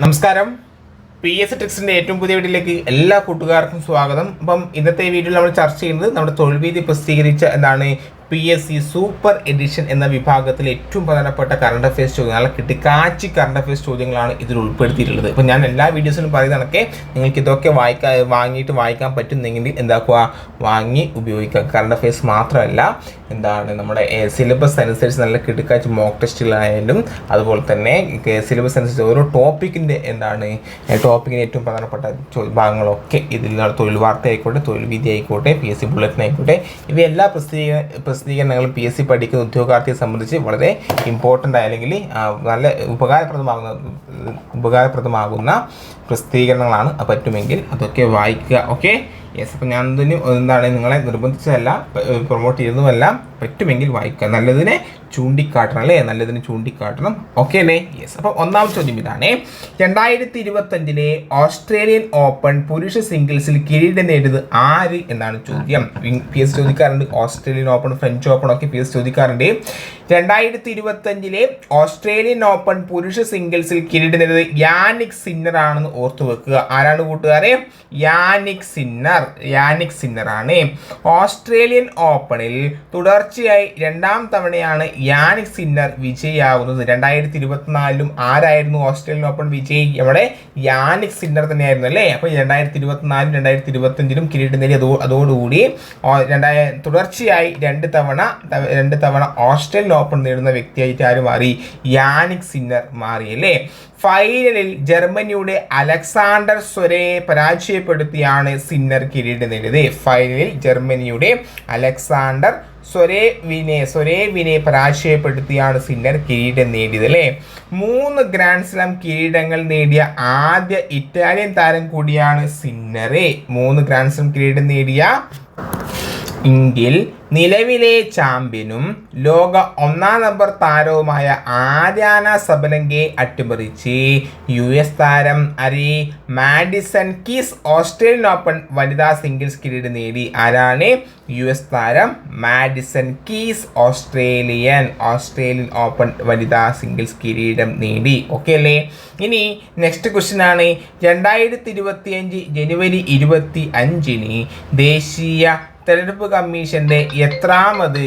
നമസ്കാരം. P S ടെക്സിന്റെ ഏറ്റവും പുതിയ വീട്ടിലേക്ക് എല്ലാ കൂട്ടുകാർക്കും സ്വാഗതം. അപ്പം ഇന്നത്തെ വീഡിയോയിൽ നമ്മൾ ചർച്ച ചെയ്യുന്നത് നമ്മുടെ തൊഴിൽ തൊഴിൽവീതി പ്രസിദ്ധീകരിച്ച എന്താണ് P S C super edition എന്ന വിഭാഗത്തിൽ ഏറ്റവും പ്രധാനപ്പെട്ട കറണ്ട് അഫയേഴ്സ് ചോദ്യങ്ങൾ കിട്ടി കിട്ടിക്കാച്ചി കറണ്ട് അഫയേഴ്സ് ചോദ്യങ്ങളാണ് ഇതിൽ ഉൾപ്പെടുത്തിയിട്ടുള്ളത്. അപ്പോൾ ഞാൻ എല്ലാ വീഡിയോസിലും പറയുന്ന കണക്കെ നിങ്ങൾക്ക് ഇതൊക്കെ വായിക്കാൻ വാങ്ങിയിട്ട് വായിക്കാൻ പറ്റുന്നെങ്കിൽ എന്താക്കുക? വാങ്ങി ഉപയോഗിക്കുക. കറണ്ട് അഫയേഴ്സ് മാത്രമല്ല എന്താണ് നമ്മുടെ സിലബസ് അനുസരിച്ച് നല്ല കിട്ടിക്കാച്ചി മോക്ക് ടെസ്റ്റുകളായാലും അതുപോലെ തന്നെ സിലബസ് അനുസരിച്ച് ഓരോ ടോപ്പിക്കിന്റെ എന്താണ് ടോപ്പിക്കിന് ഏറ്റവും പ്രധാനപ്പെട്ട ഭാഗങ്ങളൊക്കെ ഇതിൽ തൊഴിൽ വാർത്ത ആയിക്കോട്ടെ തൊഴിൽ വിധി ആയിക്കോട്ടെ പി എസ് സി ബുള്ളറ്റിൻ ആയിക്കോട്ടെ ഇവയെല്ലാ പ്രസിദ്ധീകരണ പ്രസിദ്ധീകരണങ്ങളും പി എസ് സി പഠിക്കുന്ന ഉദ്യോഗാർത്ഥിയെ സംബന്ധിച്ച് വളരെ ഇമ്പോർട്ടന്റ് അല്ലെങ്കിൽ നല്ല ഉപകാരപ്രദമാകുന്ന ഉപകാരപ്രദമാകുന്ന പ്രസിദ്ധീകരണങ്ങളാണ് പറ്റുമെങ്കിൽ അതൊക്കെ വായിക്കുക. ഓക്കെ യെസ് അപ്പം ഞാൻ എന്താണ് നിങ്ങളെ നിർബന്ധിച്ചതല്ല പ്രൊമോട്ട് ചെയ്തതുമല്ല പറ്റുമെങ്കിൽ വായിക്കുക. നല്ലതിനെ ചൂണ്ടിക്കാട്ടണം അല്ലേ? നല്ലതിന് ചൂണ്ടിക്കാട്ടണം. ഓക്കെ അല്ലേ? യെസ് അപ്പോൾ ഒന്നാം ചോദ്യം ഇതാണ്. രണ്ടായിരത്തി ഇരുപത്തഞ്ചിലെ ഓസ്ട്രേലിയൻ ഓപ്പൺ പുരുഷ സിംഗിൾസിൽ കിരീടം നേടിയത് ആര് എന്നാണ് ചോദ്യം. പി എസ് ചോദിക്കാറുണ്ട്. ഓസ്ട്രേലിയൻ ഓപ്പൺ ഫ്രഞ്ച് ഓപ്പൺ ഒക്കെ പി എസ് ചോദിക്കാറുണ്ട്. രണ്ടായിരത്തി ഇരുപത്തഞ്ചിലെ ഓസ്ട്രേലിയൻ ഓപ്പൺ പുരുഷ സിംഗിൾസിൽ കിരീടം നേടിയത് യാനിക് സിന്നർ ആണെന്ന് ഓർത്തു വെക്കുക. ആരാണ് കൂട്ടുകാരെ? Jannik Sinner. യാനിക് സിന്നർ ആണ്. ഓസ്ട്രേലിയൻ ഓപ്പണിൽ തുടർച്ചയായി രണ്ടാം തവണയാണ് യാനിക് സിന്നർ വിജയാവുന്നത് രണ്ടായിരത്തി ഇരുപത്തിനാലിലും ആരായിരുന്നു ഓസ്ട്രേലിയൻ ഓപ്പൺ വിജയി നമ്മുടെ യാനിക് സിന്നർ തന്നെയായിരുന്നു അല്ലേ? അപ്പോൾ രണ്ടായിരത്തി ഇരുപത്തിനാലും രണ്ടായിരത്തി ഇരുപത്തഞ്ചിലും കിരീടം നേടി. അതോ അതോടുകൂടി രണ്ടായ തുടർച്ചയായി രണ്ട് തവണ രണ്ട് തവണ ഓസ്ട്രേലിയൻ ഓപ്പൺ നേടുന്ന വ്യക്തിയായിട്ട് ആര് മാറി? യാനിക് സിന്നർ മാറി അല്ലേ? ഫൈനലിൽ ജർമ്മനിയുടെ അലക്സാണ്ടർ സ്വരെ പരാജയപ്പെടുത്തിയാണ് സിന്നർ കിരീടം നേടിയത്. ഫൈനലിൽ ജർമ്മനിയുടെ അലക്സാണ്ടർ സ്വരേവിനെ സ്വരേവിനെ പരാജയപ്പെടുത്തിയാണ് സിന്നർ കിരീടം നേടിയത് അല്ലേ? മൂന്ന് ഗ്രാൻഡ് സ്ലാം കിരീടങ്ങൾ നേടിയ ആദ്യ ഇറ്റാലിയൻ താരം കൂടിയാണ് സിന്നറെ മൂന്ന് ഗ്രാൻഡ് സ്ലാം കിരീടം നേടിയ എങ്കിൽ നിലവിലെ ചാമ്പ്യനും ലോക ഒന്നാം നമ്പർ താരവുമായ ആര്യാന സബലങ്കെ അട്ടിമറിച്ച് യു എസ് താരം അരി മാഡിസൺ കീസ് ഓസ്ട്രേലിയൻ ഓപ്പൺ വനിതാ സിംഗിൾസ് കിരീടം നേടി. ആരാണ്? യു എസ് താരം Madison Keys Australian Australian open വനിതാ സിംഗിൾസ് കിരീടം നേടി. ഓക്കെ അല്ലേ? ഇനി നെക്സ്റ്റ് ക്വസ്റ്റ്യൻ ആണ്. രണ്ടായിരത്തി ഇരുപത്തി അഞ്ച് ജനുവരി ഇരുപത്തി അഞ്ചിന് ദേശീയ തെരഞ്ഞെടുപ്പ് കമ്മീഷന്റെ എത്രാമത്?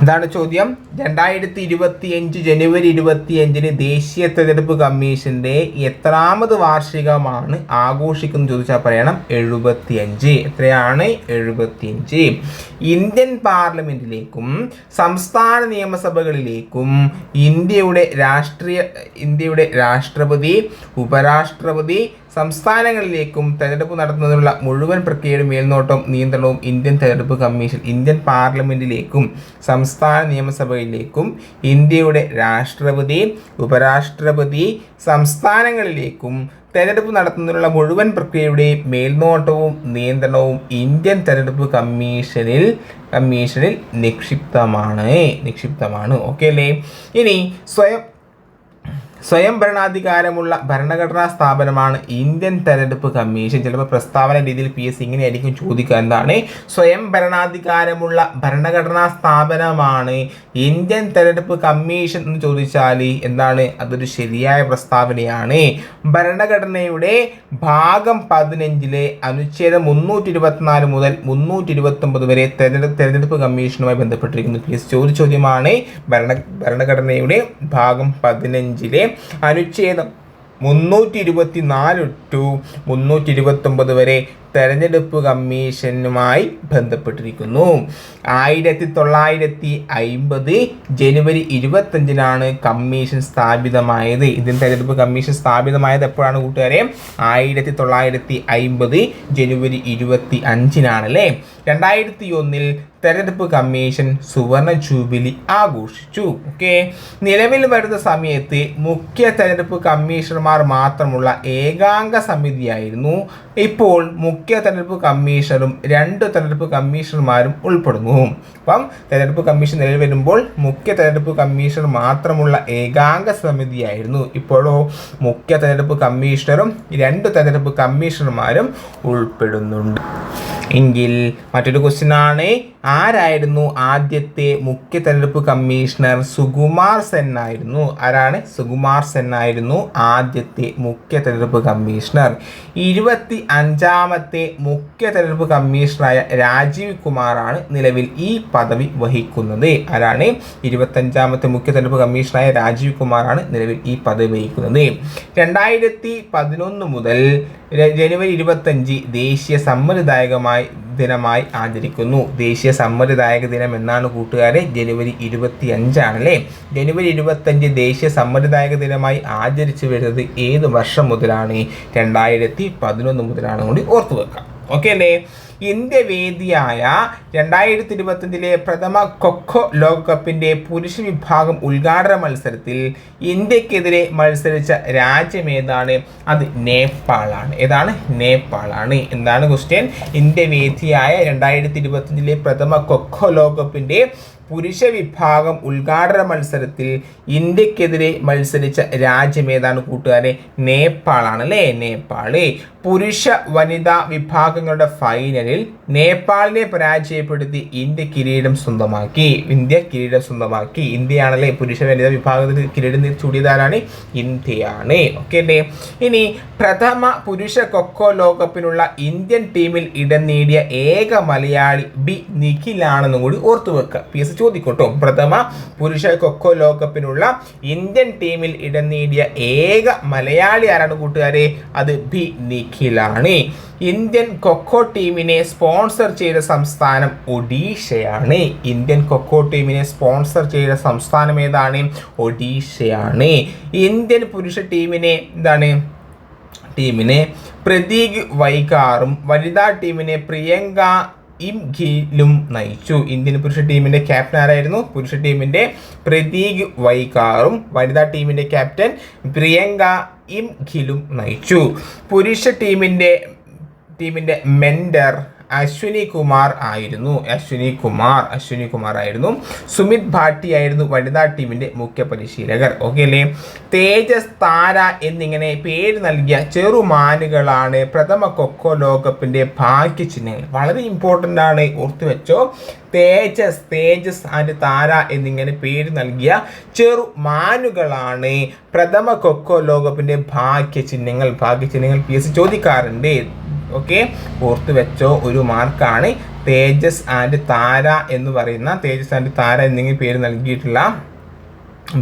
എന്താണ് ചോദ്യം. രണ്ടായിരത്തി ഇരുപത്തി അഞ്ച് ജനുവരി ഇരുപത്തി അഞ്ചിന് ദേശീയ തെരഞ്ഞെടുപ്പ് കമ്മീഷന്റെ എത്രാമത് വാർഷികമാണ് ആഘോഷിക്കുന്നത് ചോദിച്ചാൽ പറയണം. എഴുപത്തി അഞ്ച് എത്രയാണ്? എഴുപത്തി അഞ്ച് ഇന്ത്യൻ പാർലമെന്റിലേക്കും സംസ്ഥാന നിയമസഭകളിലേക്കും ഇന്ത്യയുടെ രാഷ്ട്രീയ ഇന്ത്യയുടെ രാഷ്ട്രപതി ഉപരാഷ്ട്രപതി സംസ്ഥാനങ്ങളിലേക്കും തെരഞ്ഞെടുപ്പ് നടത്തുന്നതിനുള്ള മുഴുവൻ പ്രക്രിയയുടെ മേൽനോട്ടവും നിയന്ത്രണവും ഇന്ത്യൻ തെരഞ്ഞെടുപ്പ് കമ്മീഷൻ ഇന്ത്യൻ പാർലമെന്റിലേക്കും സംസ്ഥാന നിയമസഭയിലേക്കും ഇന്ത്യയുടെ രാഷ്ട്രപതി ഉപരാഷ്ട്രപതി സംസ്ഥാനങ്ങളിലേക്കും തെരഞ്ഞെടുപ്പ് നടത്തുന്നതിനുള്ള മുഴുവൻ പ്രക്രിയയുടെ മേൽനോട്ടവും നിയന്ത്രണവും ഇന്ത്യൻ തെരഞ്ഞെടുപ്പ് കമ്മീഷനിൽ കമ്മീഷനിൽ നിക്ഷിപ്തമാണ് നിക്ഷിപ്തമാണ്. ഓക്കെ അല്ലേ? ഇനി സ്വയം സ്വയം ഭരണാധികാരമുള്ള ഭരണഘടനാ സ്ഥാപനമാണ് ഇന്ത്യൻ തെരഞ്ഞെടുപ്പ് കമ്മീഷൻ. ചിലപ്പോൾ പ്രസ്താവന രീതിയിൽ പി എസ് ഇങ്ങനെയായിരിക്കും ചോദിക്കുക. എന്താണ്? സ്വയം ഭരണാധികാരമുള്ള ഭരണഘടനാ സ്ഥാപനമാണ് ഇന്ത്യൻ തെരഞ്ഞെടുപ്പ് കമ്മീഷൻ എന്ന് ചോദിച്ചാൽ എന്താണ്? അതൊരു ശരിയായ പ്രസ്താവനയാണ്. ഭരണഘടനയുടെ ഭാഗം പതിനഞ്ചിലെ അനുച്ഛേദം മുന്നൂറ്റി ഇരുപത്തിനാല് മുതൽ മുന്നൂറ്റി ഇരുപത്തൊമ്പത് വരെ തെരഞ്ഞെടുപ്പ് തെരഞ്ഞെടുപ്പ് കമ്മീഷനുമായി ബന്ധപ്പെട്ടിരിക്കുന്നു. പി എസ് ചോദ്യ ചോദ്യമാണ് ഭരണ ഭരണഘടനയുടെ ഭാഗം പതിനഞ്ചിലെ അനുച്ഛേദം മുന്നൂറ്റി ഇരുപത്തി നാല് ടു മുന്നൂറ്റി ഇരുപത്തൊമ്പത് വരെ തെരഞ്ഞെടുപ്പ് കമ്മീഷനുമായി ബന്ധപ്പെട്ടിരിക്കുന്നു. ആയിരത്തി തൊള്ളായിരത്തി അയിമ്പത് ജനുവരി ഇരുപത്തഞ്ചിനാണ് കമ്മീഷൻ സ്ഥാപിതമായത്. ഇന്ത്യൻ തെരഞ്ഞെടുപ്പ് കമ്മീഷൻ സ്ഥാപിതമായത് എപ്പോഴാണ് കൂട്ടുകാരെ? ആയിരത്തി തൊള്ളായിരത്തി അയിമ്പത് ജനുവരി ഇരുപത്തി അഞ്ചിനാണ് അല്ലേ രണ്ടായിരത്തി ഒന്നിൽ തെരഞ്ഞെടുപ്പ് കമ്മീഷൻ സുവർണ ജൂബിലി ആഘോഷിച്ചു. ഓക്കെ. നിലവിൽ വരുന്ന സമയത്ത് മുഖ്യ തെരഞ്ഞെടുപ്പ് കമ്മീഷണർമാർ മാത്രമുള്ള ഏകാംഗ സമിതിയായിരുന്നു. ഇപ്പോൾ മുഖ്യ തെരഞ്ഞെടുപ്പ് കമ്മീഷണറും രണ്ട് തെരഞ്ഞെടുപ്പ് കമ്മീഷണർമാരും ഉൾപ്പെടുന്നു. അപ്പം തെരഞ്ഞെടുപ്പ് കമ്മീഷൻ നിലവിൽ വരുമ്പോൾ മുഖ്യ തെരഞ്ഞെടുപ്പ് കമ്മീഷണർ മാത്രമുള്ള ഏകാംഗ സമിതിയായിരുന്നു. ഇപ്പോഴോ മുഖ്യ തെരഞ്ഞെടുപ്പ് കമ്മീഷണറും രണ്ട് തെരഞ്ഞെടുപ്പ് കമ്മീഷണർമാരും ഉൾപ്പെടുന്നുണ്ട്. എങ്കിൽ മറ്റൊരു ക്വസ്റ്റ്യൻ ആണ്. ആരായിരുന്നു ആദ്യത്തെ മുഖ്യ തെരഞ്ഞെടുപ്പ് കമ്മീഷണർ സുകുമാർ സെൻ ആയിരുന്നു? ആരാണ്? സുകുമാർ സെൻ ആയിരുന്നു ആദ്യത്തെ മുഖ്യ തെരഞ്ഞെടുപ്പ് കമ്മീഷണർ. ഇരുപത്തി അഞ്ചാമത്തെ മുഖ്യ തെരഞ്ഞെടുപ്പ് കമ്മീഷണറായ രാജീവ് കുമാറാണ് നിലവിൽ ഈ പദവി വഹിക്കുന്നത്. ആരാണ്? ഇരുപത്തഞ്ചാമത്തെ മുഖ്യ തെരഞ്ഞെടുപ്പ് കമ്മീഷണറായ രാജീവ് കുമാറാണ് നിലവിൽ ഈ പദവി വഹിക്കുന്നത്. രണ്ടായിരത്തി പതിനൊന്ന് മുതൽ ജനുവരി ഇരുപത്തഞ്ച് ദേശീയ സമ്മതിദായകമായി ദിനമായി ആചരിക്കുന്നു. ദേശീയ സമ്മതിദായക ദിനം എന്നാണ് കൂട്ടുകാരെ ജനുവരി ഇരുപത്തി അഞ്ചാണല്ലേ ജനുവരി ഇരുപത്തഞ്ച് ദേശീയ സമ്മതിദായക ദിനമായി ആചരിച്ചു വരുന്നത് ഏത് വർഷം മുതലാണ്? രണ്ടായിരത്തി പതിനൊന്ന് മുതലാണ്. കൂടി ഓർത്തു വെക്കാം ഓക്കെ അല്ലേ? ഇന്ത്യ വേദിയായ രണ്ടായിരത്തി ഇരുപത്തഞ്ചിലെ പ്രഥമ കൊക്കോ ലോകകപ്പിന്റെ പുരുഷ വിഭാഗം ഉദ്ഘാടന മത്സരത്തിൽ ഇന്ത്യക്കെതിരെ മത്സരിച്ച രാജ്യം ഏതാണ്? അത് നേപ്പാളാണ്. ഏതാണ്? നേപ്പാളാണ്. എന്താണ് ക്വസ്റ്റ്യൻ ഇന്ത്യ വേദിയായ രണ്ടായിരത്തി ഇരുപത്തഞ്ചിലെ പ്രഥമ കൊക്കോ ലോകകപ്പിന്റെ പുരുഷ വിഭാഗം ഉദ്ഘാടന മത്സരത്തിൽ ഇന്ത്യക്കെതിരെ മത്സരിച്ച രാജ്യം ഏതാണ് കൂട്ടുകാരെ? നേപ്പാളാണ് അല്ലേ നേപ്പാൾ. പുരുഷ വനിതാ വിഭാഗങ്ങളുടെ ഫൈനലിൽ നേപ്പാളിനെ പരാജയപ്പെടുത്തി ഇന്ത്യ കിരീടം സ്വന്തമാക്കി ഇന്ത്യ കിരീടം സ്വന്തമാക്കി. ഇന്ത്യയാണല്ലേ പുരുഷ വനിതാ വിഭാഗത്തിൽ കിരീടം ചൂടിയതാരാണ്? ഇന്ത്യയാണ്. ഓക്കെ അല്ലേ? ഇനി പ്രഥമ പുരുഷ കൊക്കോ ലോകകപ്പിനുള്ള ഇന്ത്യൻ ടീമിൽ ഇടം നേടിയ ഏക മലയാളി ബി നിഖിലാണെന്നും കൂടി ഓർത്തു വെക്കുക പി എസ് ചോദിക്കട്ടോ. പ്രഥമ പുരുഷ കൊക്കോ ലോകകപ്പിനുള്ള ഇന്ത്യൻ ടീമിൽ ഇടം നേടിയ ഏക മലയാളി ആരാണ് കൂട്ടുകാരെ? അത് ബി നിഖിലാണ്. ഇന്ത്യൻ കൊക്കോ ടീമിനെ സ്പോൺസർ ചെയ്ത സംസ്ഥാനം ഒഡീഷയാണ്. ഇന്ത്യൻ കൊക്കോ ടീമിനെ സ്പോൺസർ ചെയ്ത സംസ്ഥാനം ഏതാണ്? ഒഡീഷയാണ്. ഇന്ത്യൻ പുരുഷ ടീമിനെ എന്താണ്? ടീമിനെ പ്രതീക് വൈകാറും വനിതാ ടീമിനെ പ്രിയങ്ക ഇം ഖിലും നയിച്ചു. ഇന്ത്യൻ പുരുഷ ടീമിന്റെ ക്യാപ്റ്റൻ ആരായിരുന്നു? പുരുഷ ടീമിന്റെ പ്രതീക് വൈകാറും വനിതാ ടീമിന്റെ ക്യാപ്റ്റൻ പ്രിയങ്ക ഇം ഖിലും നയിച്ചു. പുരുഷ ടീമിന്റെ ടീമിന്റെ മെൻഡർ അശ്വിനി കുമാർ ആയിരുന്നു. അശ്വിനി കുമാർ അശ്വിനി കുമാർ ആയിരുന്നു. സുമിത് ഭാട്ടി ആയിരുന്നു വനിതാ ടീമിന്റെ മുഖ്യ പരിശീലകർ. ഓക്കെ അല്ലേ? തേജസ് താര എന്നിങ്ങനെ പേര് നൽകിയ ചെറുമാനുകളാണ് പ്രഥമ കൊക്കോ ലോകകപ്പിന്റെ ഭാഗ്യ ചിഹ്നങ്ങൾ വളരെ ഇമ്പോർട്ടന്റ് ആണ് ഓർത്തു വെച്ചോ തേജസ് തേജസ് ആൻഡ് താര എന്നിങ്ങനെ പേര് നൽകിയ ചെറുമാനുകളാണ് പ്രഥമ കൊക്കോ ലോകകപ്പിന്റെ ഭാഗ്യ ചിഹ്നങ്ങൾ ഭാഗ്യ ചിഹ്നങ്ങൾ പി എസ് ചോദിക്കാറുണ്ട് ഓക്കെ? ഓർത്ത് വെച്ചോ ഒരു മാർക്കാണ്. തേജസ് ആൻഡ് താര എന്ന് പറയുന്ന തേജസ് ആൻഡ് താര എന്നിങ്ങനെ പേര് നൽകിയിട്ടുള്ള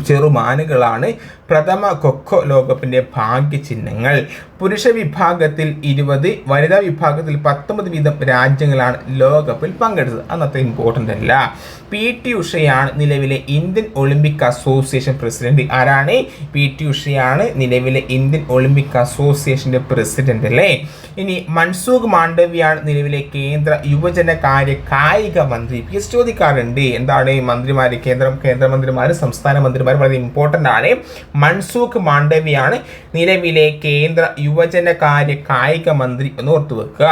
ചെറുമാനുകളാണ്. പ്രഥമ കൊക്കോ ലോകകപ്പിന്റെ ഭാഗ്യചിഹ്നങ്ങൾ. പുരുഷ വിഭാഗത്തിൽ ഇരുപത് വനിതാ വിഭാഗത്തിൽ പത്തൊമ്പത് വീതം രാജ്യങ്ങളാണ് ലോകകപ്പിൽ പങ്കെടുത്തത്. അന്നത്തെ ഇമ്പോർട്ടന്റ് അല്ല. പി. ടി. ഉഷയാണ് നിലവിലെ ഇന്ത്യൻ ഒളിമ്പിക് അസോസിയേഷൻ പ്രസിഡന്റ്. ആരാണ്? പി. ടി. ഉഷയാണ് നിലവിലെ ഇന്ത്യൻ ഒളിമ്പിക് അസോസിയേഷന്റെ പ്രസിഡന്റ് അല്ലേ? ഇനി മൻസൂഖ് മാണ്ഡവ്യാണ് നിലവിലെ കേന്ദ്ര യുവജനകാര്യ കായിക മന്ത്രി. പി. എസ്. ചോദിക്കാറുണ്ട്. എന്താണ് മന്ത്രിമാർ കേന്ദ്രം കേന്ദ്രമന്ത്രിമാർ സംസ്ഥാന മന്ത്രിമാർ വളരെ ഇമ്പോർട്ടന്റ് ആണ്. മൻസൂഖ് മാണ്ഡവ്യാണ് നിലവിലെ കേന്ദ്ര യുവജനകാര്യ കായിക മന്ത്രി എന്ന് ഓർത്തു വെക്കുക.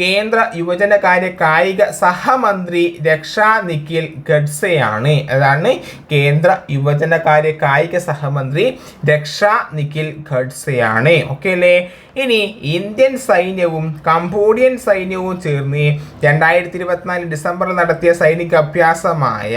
കേന്ദ്ര യുവജനകാര്യ കായിക സഹമന്ത്രി രക്ഷാ നിഖിൽ ഗഡ്സെയാണ്. അതാണ് കേന്ദ്ര യുവജനകാര്യ കായിക സഹമന്ത്രി രക്ഷാ നിഖിൽ ഗഡ്സെയാണ്. ഓക്കെ അല്ലേ? ഇനി ഇന്ത്യൻ സൈന്യവും കംബോഡിയൻ സൈന്യവും ചേർന്ന് രണ്ടായിരത്തി ഇരുപത്തിനാല് ഡിസംബറിൽ നടത്തിയ സൈനിക അഭ്യാസമായ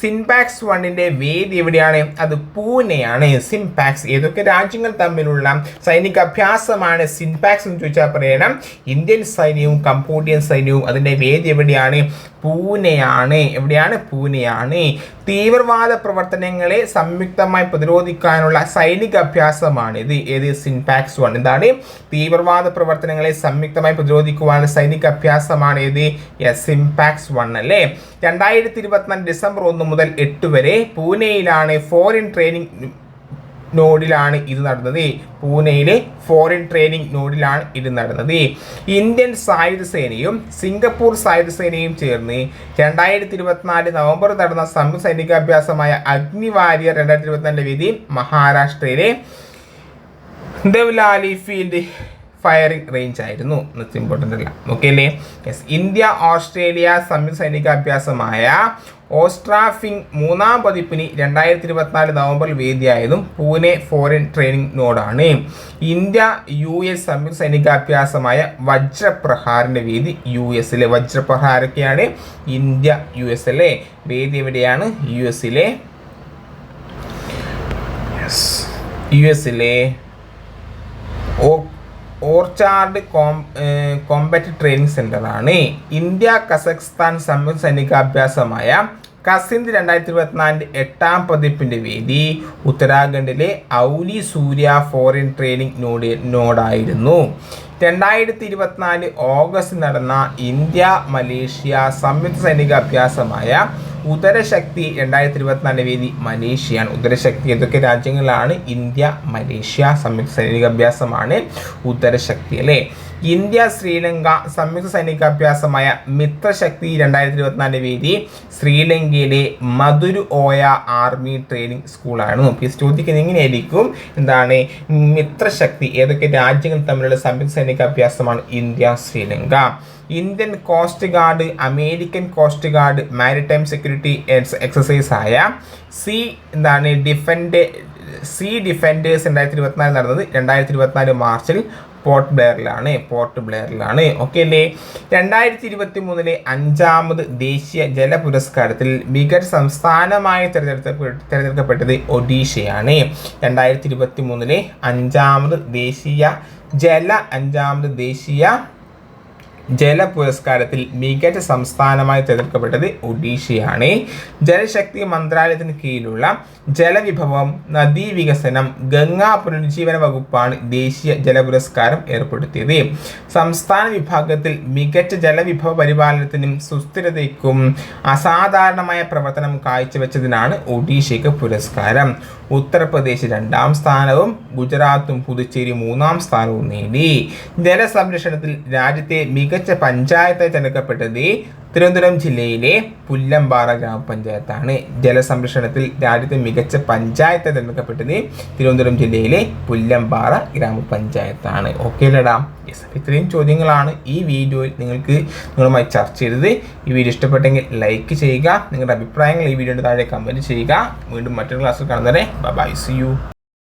സിൻപാക്സ് വണ്ണിന്റെ വേദി എവിടെയാണ്? അത് പൂനെയാണ്. സിൻപാക്സ് ഏതൊക്കെ രാജ്യങ്ങൾ തമ്മിലുള്ള സൈനിക അഭ്യാസമാണ് സിൻപാക്സ് എന്ന് ചോദിച്ചാൽ പറയണം. ഇന്ത്യൻ സൈന്യവും കംബോഡിയൻ സൈന്യവും അതിന്റെ വേദി എവിടെയാണ്? പൂനെയാണ്. എവിടെയാണ്? പൂനെയാണ്. തീവ്രവാദ പ്രവർത്തനങ്ങളെ സംയുക്തമായി പ്രതിരോധിക്കാനുള്ള സൈനിക അഭ്യാസമാണ് ഇത്. ഏത്? Cinbax one. എന്താണ്? തീവ്രവാദ പ്രവർത്തനങ്ങളെ സംയുക്തമായി പ്രതിരോധിക്കുവാനുള്ള സൈനിക അഭ്യാസമാണ് ഏത്? യെസ് സിംപാക്സ് വൺ അല്ലേ? രണ്ടായിരത്തി ഇരുപത്തിനാല് ഡിസംബർ ഒന്ന് മുതൽ എട്ട് വരെ പൂനെയിലാണ് ഫോറിൻ ട്രെയിനിങ് നോഡിലാണ് ഇത് നടന്നത്. പൂനെയിലെ ഫോറിൻ ട്രെയിനിങ് നോഡിലാണ് ഇത് നടന്നത്. ഇന്ത്യൻ സായുധ സേനയും സിംഗപ്പൂർ സായുധ സേനയും ചേർന്ന് രണ്ടായിരത്തി ഇരുപത്തിനാല് നവംബർ നടന്ന സംയുക്ത സൈനികാഭ്യാസമായ അഗ്നിവാരിയർ രണ്ടായിരത്തി ഇരുപത്തിനാലിന്റെ വേദി മഹാരാഷ്ട്രയിലെ ദേവ്ലാലി ഫീൽഡ് ഫയറിംഗ് റേഞ്ച് ആയിരുന്നു. ഇമ്പോർട്ടന്റ് അല്ല ഓക്കെ അല്ലേ? യെസ് ഇന്ത്യ ഓസ്ട്രേലിയ സംയുക്ത സൈനികാഭ്യാസമായ ഓസ്ട്രാഫിംഗ് മൂന്നാം പതിപ്പിന് രണ്ടായിരത്തി ഇരുപത്തിനാല് നവംബറിൽ വേദിയായതും പൂനെ ഫോറിൻ ട്രെയിനിങ് നോഡാണ് ഇന്ത്യ യു എസ് സംയുക്ത സൈനികാഭ്യാസമായ വജ്രപ്രഹാറിന്റെ വേദി യു എസിലെ വജ്രപ്രഹാരൊക്കെയാണ് ഇന്ത്യ യു അല്ലേ വേദി എവിടെയാണ്? യു എസിലെ യു എസിലെ ഓർച്ചാർഡ് കോം കോമ്പറ്റ് ട്രെയിനിങ് സെന്ററാണ് ഇന്ത്യ കസഖ്സ്ഥാൻ സംയുക്ത സൈനികാഭ്യാസമായ കസിന്ദ് രണ്ടായിരത്തി ഇരുപത്തിനാലിന്റെ എട്ടാം പതിപ്പിന്റെ വേദി ഉത്തരാഖണ്ഡിലെ Auli Surya foreign training node നോഡായിരുന്നു. രണ്ടായിരത്തി ഇരുപത്തിനാല് ഓഗസ്റ്റ് നടന്ന ഇന്ത്യ മലേഷ്യ സംയുക്ത സൈനികാഭ്യാസമായ ഉദരശക്തി രണ്ടായിരത്തി ഇരുപത്തിനാല് വേദി മലേഷ്യയാണ്. ഉദരശക്തി ഏതൊക്കെ രാജ്യങ്ങളിലാണ്? ഇന്ത്യ മലേഷ്യ സംയുക്ത സൈനികാഭ്യാസമാണ് ഉദരശക്തി അല്ലേ? ഇന്ത്യ ശ്രീലങ്ക സംയുക്ത സൈനികാഭ്യാസമായ മിത്രശക്തി രണ്ടായിരത്തി ഇരുപത്തിനാല് വേദി ശ്രീലങ്കയിലെ മധുരു ഓയ ആർമി ട്രെയിനിങ് സ്കൂളാണ്. നോക്കി ചോദിക്കുന്നത് എങ്ങനെയായിരിക്കും? എന്താണ് മിത്രശക്തി? ഏതൊക്കെ രാജ്യങ്ങൾ തമ്മിലുള്ള സംയുക്ത സൈനികാഭ്യാസമാണ് India Sri? Indian coast guard American coast guard maritime security exercise ആയ സി എന്താണ് ഡിഫൻഡ് സി ഡിഫൻഡേഴ്സ് രണ്ടായിരത്തി ഇരുപത്തിനാല് നടന്നത് രണ്ടായിരത്തി ഇരുപത്തിനാല് മാർച്ചിൽ പോർട്ട് ബ്ലെയറിലാണ് പോർട്ട് ബ്ലെയറിലാണ്. ഓക്കെ അല്ലേ? രണ്ടായിരത്തി ഇരുപത്തി മൂന്നിലെ അഞ്ചാമത് ദേശീയ ജല പുരസ്കാരത്തിൽ മികച്ച സംസ്ഥാനമായി തിരഞ്ഞെടുത്ത തിരഞ്ഞെടുക്കപ്പെട്ടത് ഒഡീഷയാണ്. രണ്ടായിരത്തി ഇരുപത്തി മൂന്നിലെ അഞ്ചാമത് ദേശീയ ജല അഞ്ചാമത് ദേശീയ ജല പുരസ്കാരത്തിൽ മികച്ച സംസ്ഥാനമായി തിരഞ്ഞെടുക്കപ്പെട്ടത് ഒഡീഷയാണ്. ജലശക്തി മന്ത്രാലയത്തിന് കീഴിലുള്ള ജലവിഭവം നദീ വികസനം ഗംഗാ പുനരുജ്ജീവന വകുപ്പാണ് ദേശീയ ജല പുരസ്കാരം ഏർപ്പെടുത്തിയത്. സംസ്ഥാന വിഭാഗത്തിൽ മികച്ച ജലവിഭവ പരിപാലനത്തിനും സുസ്ഥിരതയ്ക്കും അസാധാരണമായ പ്രവർത്തനം കാഴ്ചവെച്ചതിനാണ് ഒഡീഷയ്ക്ക് പുരസ്കാരം. ഉത്തർപ്രദേശ് രണ്ടാം സ്ഥാനവും ഗുജറാത്തും പുതുച്ചേരി മൂന്നാം സ്ഥാനവും നേടി. ജലസംരക്ഷണത്തിൽ രാജ്യത്തെ മികച്ച പഞ്ചായത്തായി തിരഞ്ഞെടുക്കപ്പെട്ടത് തിരുവനന്തപുരം ജില്ലയിലെ പുല്ലമ്പാറ ഗ്രാമപഞ്ചായത്താണ്. ജലസംരക്ഷണത്തിൽ രാജ്യത്തെ മികച്ച പഞ്ചായത്തായി തിരഞ്ഞെടുക്കപ്പെട്ടത് തിരുവനന്തപുരം ജില്ലയിലെ പുല്ലമ്പാറ ഗ്രാമപഞ്ചായത്താണ്. ഓക്കെ ലടാ യെസ് ഇത്രയും ചോദ്യങ്ങളാണ് ഈ വീഡിയോയിൽ നിങ്ങൾക്ക് നിങ്ങളുമായി ചർച്ച ചെയ്തത്. ഈ വീഡിയോ ഇഷ്ടപ്പെട്ടെങ്കിൽ ലൈക്ക് ചെയ്യുക. നിങ്ങളുടെ അഭിപ്രായങ്ങൾ ഈ വീഡിയോയുടെ താഴെ കമന്റ് ചെയ്യുക. വീണ്ടും മറ്റൊരു ക്ലാസ്സിൽ കാണുന്നവരെ. By C U